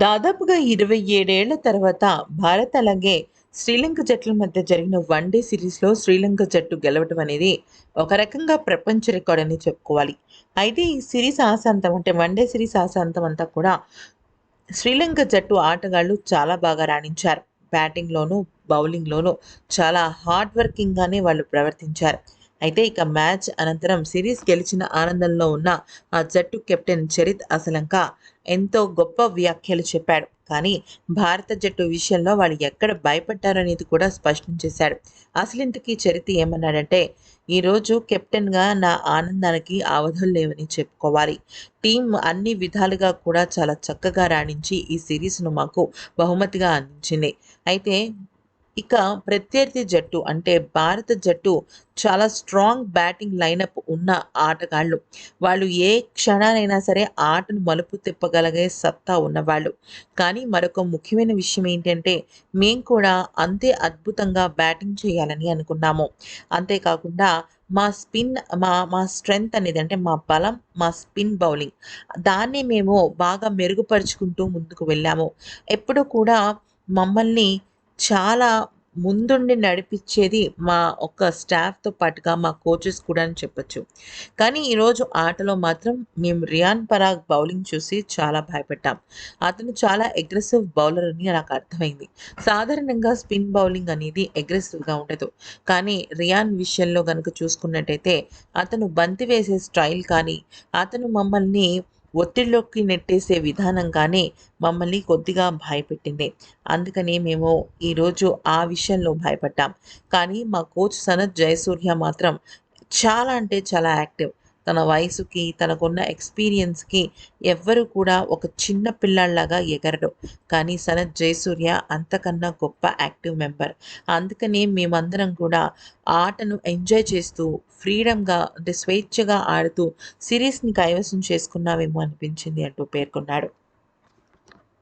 దాదాపుగా ఇరవై ఏడేళ్ళ తర్వాత భారత్ అలాగే శ్రీలంక జట్ల మధ్య జరిగిన వన్డే సిరీస్లో శ్రీలంక జట్టు గెలవడం అనేది ఒక రకంగా ప్రపంచ రికార్డ్ అని చెప్పుకోవాలి. అయితే ఈ సిరీస్ ఆశాంతం అంటే వన్డే సిరీస్ ఆశాంతం అంతా కూడా శ్రీలంక జట్టు ఆటగాళ్ళు చాలా బాగా రాణించారు. బ్యాటింగ్లోనూ బౌలింగ్లోనూ చాలా హార్డ్ వర్కింగ్గానే వాళ్ళు ప్రవర్తించారు. అయితే ఇక మ్యాచ్ అనంతరం సిరీస్ గెలిచిన ఆనందంలో ఉన్న ఆ జట్టు కెప్టెన్ చరిత్ అసలంక ఎంతో గొప్ప వ్యాఖ్యలు చెప్పాడు. కానీ భారత జట్టు విషయంలో వాళ్ళు ఎక్కడ భయపడ్డారనేది కూడా స్పష్టం చేశాడు. అసలు ఇంతకీ చరిత్ ఏమన్నాడంటే ఈరోజు కెప్టెన్గా నా ఆనందానికి అవధులు లేవని చెప్పుకోవాలి. టీం అన్ని విధాలుగా కూడా చాలా చక్కగా రాణించి ఈ సిరీస్ను మాకు బహుమతిగా అందించింది. అయితే ఇక ప్రత్యర్థి జట్టు అంటే భారత జట్టు చాలా స్ట్రాంగ్ బ్యాటింగ్ లైనప్ ఉన్న ఆటగాళ్ళు. వాళ్ళు ఏ క్షణానైనా సరే ఆటను మలుపు తిప్పగలిగే సత్తా ఉన్నవాళ్ళు. కానీ మరొక ముఖ్యమైన విషయం ఏంటంటే మేం కూడా అంతే అద్భుతంగా బ్యాటింగ్ చేయాలని అనుకున్నాము. అంతేకాకుండా మా స్పిన్ మా మా స్ట్రెంగ్త్ అనేది అంటే మా బలం మా స్పిన్ బౌలింగ్ దాన్ని మేము బాగా మెరుగుపరుచుకుంటూ ముందుకు వెళ్ళాము. ఎప్పుడూ కూడా మమ్మల్ని చాలా ముందుండి నడిపించేది మా ఒక్క స్టాఫ్తో పాటుగా మా కోచెస్ కూడా అని చెప్పొచ్చు. కానీ ఈరోజు ఆటలో మాత్రం మేము రియాన్ పరాగ్ బౌలింగ్ చూసి చాలా భయపడ్డాం అతను చాలా అగ్రెసివ్ బౌలర్ అని నాకు అర్థమైంది. సాధారణంగా స్పిన్ బౌలింగ్ అనేది అగ్రెసివ్గా ఉండదు. కానీ రియాన్ విషయంలో కనుక చూసుకున్నట్టయితే అతను బంతి వేసే స్టైల్ కానీ అతను మమ్మల్ని ఒత్తిడిలోకి నెట్టేసే విధానంగానే మమ్మల్ని కొద్దిగా భయపెట్టింది. అందుకని మేము ఈరోజు ఆ విషయంలో భయపడ్డాం. కానీ మా కోచ్ సనత్ జయసూర్య మాత్రం చాలా అంటే చాలా యాక్టివ్. తన వయసుకి తనకున్న ఎక్స్పీరియన్స్కి ఎవ్వరు కూడా ఒక చిన్న పిల్లాడిలాగా ఎగరడు కానీ సనత్ జయసూర్య అంతకన్నా గొప్ప యాక్టివ్ మెంబర్. అందుకనే మేమందరం కూడా ఆటను ఎంజాయ్ చేస్తూ ఫ్రీడమ్గా అంటే స్వేచ్ఛగా ఆడుతూ సిరీస్ని కైవసం చేసుకున్నామేమో అనిపించింది అంటూ పేర్కొన్నాడు.